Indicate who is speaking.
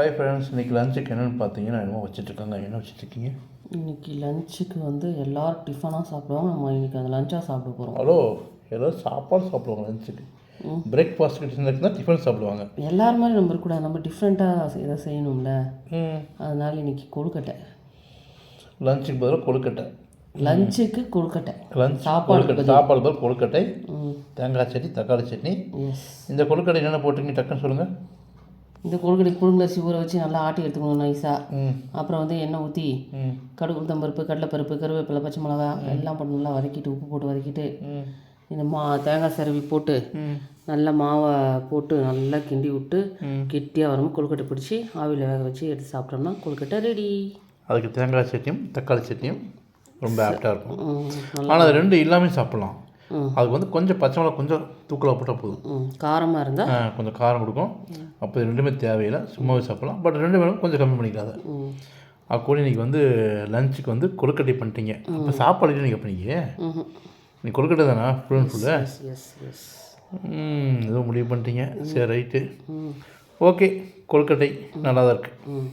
Speaker 1: Hi friends இன்றைக்கி லஞ்சுக்கு என்னென்னு பார்த்தீங்கன்னா என்னமோ வச்சுட்ருக்காங்க என்ன வச்சுட்ருக்கீங்க
Speaker 2: இன்னைக்கு லஞ்சுக்கு வந்து எல்லாரும் டிஃபனாக சாப்பிடுவாங்க. நம்ம இன்னைக்கு அந்த லஞ்சாக சாப்பிட போகிறோம்
Speaker 1: ஹலோ எல்லோரும் சாப்பாடு சாப்பிடுவாங்க லஞ்சுக்கு பிரேக்ஃபாஸ்ட்டுக்கு டின்னருக்கு தான் டிஃபன் சாப்பிடுவாங்க.
Speaker 2: எல்லார் மாதிரி நம்ம இருக்கக்கூடாது நம்ம டிஃப்ரெண்ட்டாக இதை செய்யணும்ல. அதனால இன்னைக்கு கொழுக்கட்டை.
Speaker 1: லஞ்சுக்கு பதிலாக கொழுக்கட்டை.
Speaker 2: லஞ்சுக்கு கொழுக்கட்டை.
Speaker 1: லஞ்ச்
Speaker 2: சாப்பாடு
Speaker 1: சாப்பாடு பதில். கொழுக்கட்டை. தேங்காய் சட்னி தக்காளி சட்னி. இந்த கொழுக்கட்டை என்னென்ன போட்டிருக்கீங்க? டக்குன்னு சொல்லுங்கள்
Speaker 2: இந்த கொழுக்கட்டை புழுங்கலரிசி ஊற வச்சு நல்லா ஆட்டி எடுத்துக்கணும் நைஸாக அப்புறம் வந்து எண்ணெய் ஊற்றி கடுகு உளுத்தம்பருப்பு கடலைப்பருப்பு கருவேப்பிலை பச்சை மிளகா எல்லாம் போட்டு நல்லா வதக்கிட்டு உப்பு போட்டு வதக்கிட்டு இந்த மா தேங்காய் சிரவி போட்டு நல்லா மாவை போட்டு நல்லா கிண்டி விட்டு. கெட்டியாக வரும்போது கொழுக்கட்டை பிடிச்சி ஆவியில் வேக வச்சு எடுத்து சாப்பிட்டோம்னா கொழுக்கட்டை ரெடி
Speaker 1: அதுக்கு தேங்காய் சட்னியும் தக்காளி சட்னியும் ரொம்ப ஆப்டாக இருக்கும்.
Speaker 2: நல்லா
Speaker 1: ஆனால் அது ரெண்டு இல்லாமல் சாப்பிட்லாம். அதுக்கு வந்து கொஞ்சம் பச்சை மிளகா கொஞ்சம் தூக்கலாக போட்டால் போதும்.
Speaker 2: காரமாக இருந்தால்
Speaker 1: கொஞ்சம் காரம் கொடுக்கும். அப்போ ரெண்டுமே தேவையில்லை. சும்மாவே சாப்பிடலாம். பட் ரெண்டு பேரும் கொஞ்சம் கம்மி பண்ணிக்காத. கூட இன்னைக்கு வந்து லஞ்சுக்கு வந்து கொழுக்கட்டை பண்ணிட்டீங்க. அப்போ சாப்பாடு இல்லை நீங்கள் பண்ணீங்க. நீ கொழுக்கட்டை தானா? ஃபுல் அண்ட் ஃபுல்லு ஏதோ முடிவு பண்ணிட்டீங்க. சரி ரைட்டு. ஓகே கொழுக்கட்டை நல்லா தான் இருக்குது